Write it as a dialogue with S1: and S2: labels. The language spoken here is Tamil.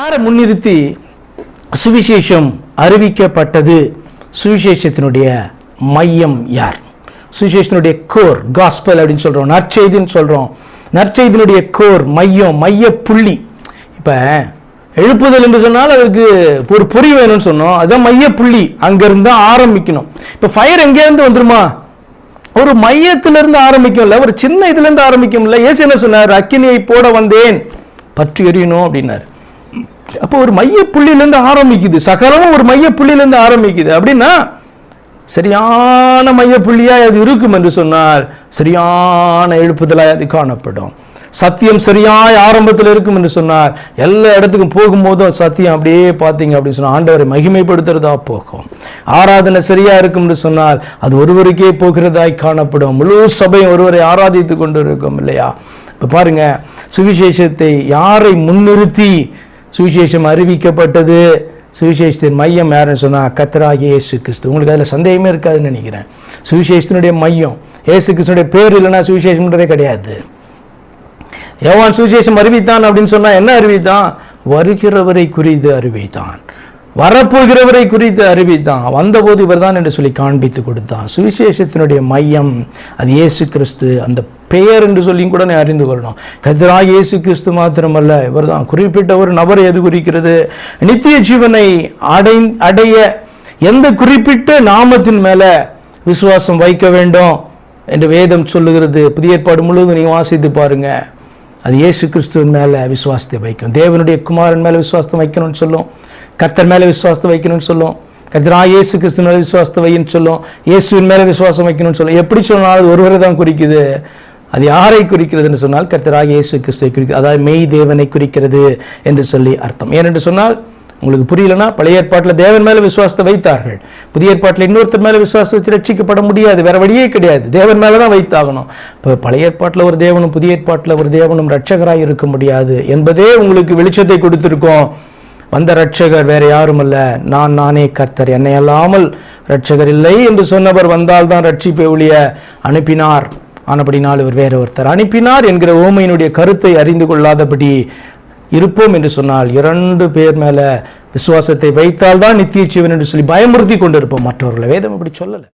S1: யாரை முன்னிறுத்தி சுவிசேஷம் அறிவிக்கப்பட்டது. சுவிசேஷத்தினுடைய மையம் யார்? சுவிசேஷத்தினுடைய கோர் காஸ்பல் அப்படின்னு சொல்கிறோம் நற்செய்தின்னு சொல்கிறோம் நற்செய்தியினுடைய கோர் மையம் மைய புள்ளி. இப்போ எழுப்புதல் என்று சொன்னால் அதுக்கு ஒரு பொறி வேணும்னு சொன்னோம். அதுதான் மைய புள்ளி. அங்கேருந்து தான் ஆரம்பிக்கணும். இப்போ ஃபயர் எங்கேருந்து வந்துருமா? ஒரு மையத்திலிருந்து ஆரம்பிக்கும்ல ஒரு சின்ன இதுலேருந்து ஆரம்பிக்கும்ல. ஏசு என்ன சொன்னார்? அக்கினியை போட வந்தேன். பற்றி எரியணும் அப்படின்னாரு. அப்போ ஒரு மைய ஆரம்பிக்குது. சகலமும் ஒரு மைய புள்ளியிலிருந்து ஆரம்பிக்குது. அப்படின்னா சரியான மைய புள்ளியாக அது இருக்கும் என்று சொன்னால் சரியான எழுப்புதலாக அது காணப்படும். சத்தியம் சரியாய் ஆரம்பத்தில் இருக்கும் என்று சொன்னார் எல்லா இடத்துக்கும் போகும்போதும் சத்தியம் அப்படியே பார்த்தீங்க அப்படின்னு சொன்னால் ஆண்டவரை மகிமைப்படுத்துறதா போகும். ஆராதனை சரியா இருக்கும் என்று சொன்னால் அது ஒருவருக்கே போகிறதாய் காணப்படும். முழு சபையும் ஒருவரை ஆராதித்து கொண்டு இருக்கும் இல்லையா? இப்போ பாருங்க சுவிசேஷத்தை யாரை முன்னிறுத்தி சுவிசேஷம் அறிவிக்கப்பட்டது. சுவிசேஷத்தின் மையம் யாருன்னு சொன்னால் கத்தராகிய ஏசு கிறிஸ்து. உங்களுக்கு அதில் சந்தேகமே இருக்காதுன்னு நினைக்கிறேன். சுவிசேஷத்தினுடைய மையம் ஏசு கிறிஸ்துனுடைய பேர் இல்லைன்னா சுவிசேஷம்ன்றதே கிடையாது. எவன் சுவிசேஷம் அறிவித்தான் அப்படின்னு சொன்னால் என்ன அறிவித்தான்? வருகிறவரை குறித்து அறிவித்தான். வரப்போகிறவரை குறித்து அறிவித்தான். வந்தபோது இவர்தான் என்று சொல்லி காண்பித்து கொடுத்தான். சுவிசேஷத்தினுடைய மையம் அது இயேசு கிறிஸ்து. அந்த பெயர் என்று சொல்லியும் கூட நான் அறிந்து கொள்ளணும். கதிராக இயேசு கிறிஸ்து மாத்திரமல்ல இவர்தான். குறிப்பிட்ட ஒரு நபர் எது குறிக்கிறது? நித்திய ஜீவனை அடை அடைய எந்த குறிப்பிட்ட நாமத்தின் மேல விசுவாசம் வைக்க வேண்டும் என்று வேதம் சொல்லுகிறது. புதிய ஏற்பாடு முழுவதும் நீ வாசித்து பாருங்க. அது இயேசு கிறிஸ்துவின் மேலே விசுவாசத்தை வைக்கும். தேவனுடைய குமாரன் மேலே விசுவாசத்தை வைக்கணும்னு சொல்லும். கர்த்தர் மேலே விசுவாசத்தை வைக்கணும்னு சொல்லும். கர்த்தரா இயேசு கிறிஸ்து மேலே விசுவாசத்தை வைன்னு சொல்லும். இயேசுவின் மேலே விசுவாசம் வைக்கணும்னு சொல்லும். எப்படி சொன்னாலும் அது ஒருவரை தான் குறிக்குது. அது யாரை குறிக்கிறதுன்னு சொன்னால் கர்த்தராக இயேசு கிறிஸ்துவை குறிக்கிறது அதாவது மெய் தேவனை குறிக்கிறது என்று சொல்லி அர்த்தம். ஏனென்று சொன்னால் உங்களுக்கு புரியலனா பழைய ஏற்பாட்டில் தேவன் மேலே விசுவாசத்தை வைத்தார்கள். புதிய ஏற்பாட்டில் இன்னொருத்தர் மேலே விசுவாசம் வச்சு ரட்சிக்கப்பட முடியாது. வேற வழியே கிடையாது. தேவன் மேலே தான் வைத்தாகணும். இப்போ பழைய ஏற்பாட்டில் ஒரு தேவனும் புதிய ஏற்பாட்டில் ஒரு தேவனும் ரட்சகராக இருக்க முடியாது என்பதே உங்களுக்கு வெளிச்சத்தை கொடுத்துருக்கோம். வந்த ரட்சகர் வேற யாரும் அல்ல நான் நானே கர்த்தர். என்னை அல்லாமல் ரட்சகர் இல்லை என்று சொன்னவர் வந்தால் தான் ரட்சிப்பை ஒழிய அனுப்பினார். ஆனபடினால் இவர் வேற ஒருத்தர். அனுப்பினார் என்கிற ஓமையினுடைய கருத்தை அறிந்து கொள்ளாதபடி இருப்போம் என்று சொன்னால் இரண்டு பேர் மேல விசுவாசத்தை வைத்தால்தான் நித்திய ஜீவன் என்று சொல்லி பயமுறுத்தி கொண்டிருப்போம். மற்றவர்களை வேதம் அப்படி சொல்லலை.